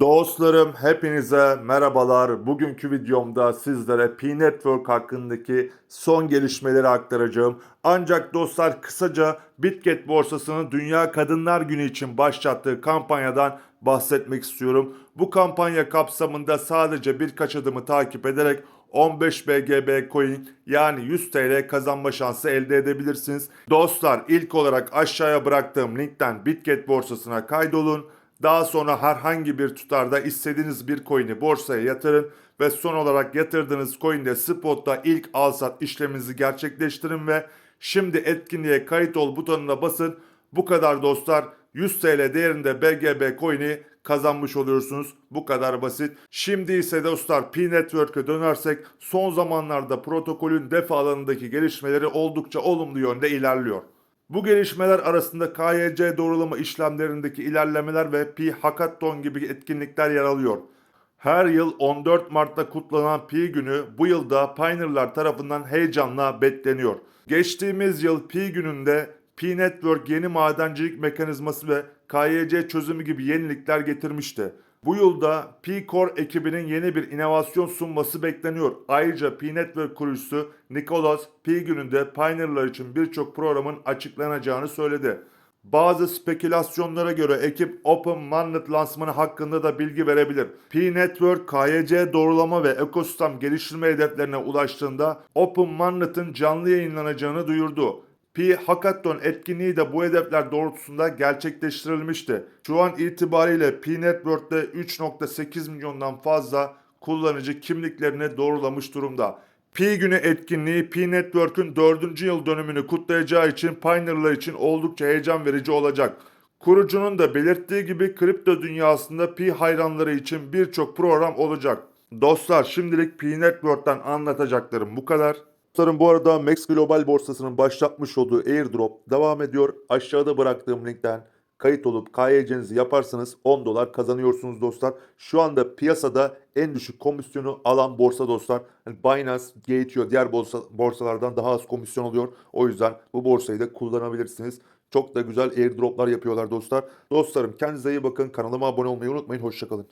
Dostlarım hepinize merhabalar. Bugünkü videomda sizlere P-Network hakkındaki son gelişmeleri aktaracağım. Ancak dostlar kısaca Bitget borsasının Dünya Kadınlar Günü için başlattığı kampanyadan bahsetmek istiyorum. Bu kampanya kapsamında sadece birkaç adımı takip ederek 15 BGB coin yani 100 TL kazanma şansı elde edebilirsiniz. Dostlar ilk olarak aşağıya bıraktığım linkten Bitget borsasına kaydolun. Daha sonra herhangi bir tutarda istediğiniz bir coin'i borsaya yatırın ve son olarak yatırdığınız coin'de spotta ilk al sat işleminizi gerçekleştirin ve şimdi etkinliğe kayıt ol butonuna basın. Bu kadar dostlar 100 TL değerinde BGB coin'i kazanmış oluyorsunuz. Bu kadar basit. Şimdi ise dostlar P-Network'e dönersek son zamanlarda protokolün def alanındaki gelişmeleri oldukça olumlu yönde ilerliyor. Bu gelişmeler arasında KYC doğrulama işlemlerindeki ilerlemeler ve Pi Hackathon gibi etkinlikler yer alıyor. Her yıl 14 Mart'ta kutlanan Pi günü bu yılda Pioneer'lar tarafından heyecanla bekleniyor. Geçtiğimiz yıl Pi gününde Pi Network yeni madencilik mekanizması ve KYC çözümü gibi yenilikler getirmişti. Bu yılda P-Core ekibinin yeni bir inovasyon sunması bekleniyor. Ayrıca P-Network kurucusu Nicholas P gününde Pioneer'lar için birçok programın açıklanacağını söyledi. Bazı spekülasyonlara göre ekip Open Mainnet lansmanı hakkında da bilgi verebilir. P-Network, KYC doğrulama ve ekosistem geliştirme hedeflerine ulaştığında Open Mainnet'ın canlı yayınlanacağını duyurdu. Pi Hackathon etkinliği de bu hedefler doğrultusunda gerçekleştirilmişti. Şu an itibariyle Pi Network'te 3.8 milyondan fazla kullanıcı kimliklerini doğrulamış durumda. Pi günü etkinliği Pi Network'ün 4. yıl dönümünü kutlayacağı için Pioneer'lar için oldukça heyecan verici olacak. Kurucunun da belirttiği gibi kripto dünyasında Pi hayranları için birçok program olacak. Dostlar şimdilik Pi Network'ten anlatacaklarım bu kadar. Dostlarım bu arada Max Global borsasının başlatmış olduğu airdrop devam ediyor. Aşağıda bıraktığım linkten kayıt olup KYC'nizi yaparsanız 10 dolar kazanıyorsunuz dostlar. Şu anda piyasada en düşük komisyonu alan borsa dostlar. Hani Binance, Gateo diğer borsa, borsalardan daha az komisyon oluyor. O yüzden bu borsayı da kullanabilirsiniz. Çok da güzel airdroplar yapıyorlar dostlar. Dostlarım kendinize iyi bakın. Kanalıma abone olmayı unutmayın. Hoşçakalın.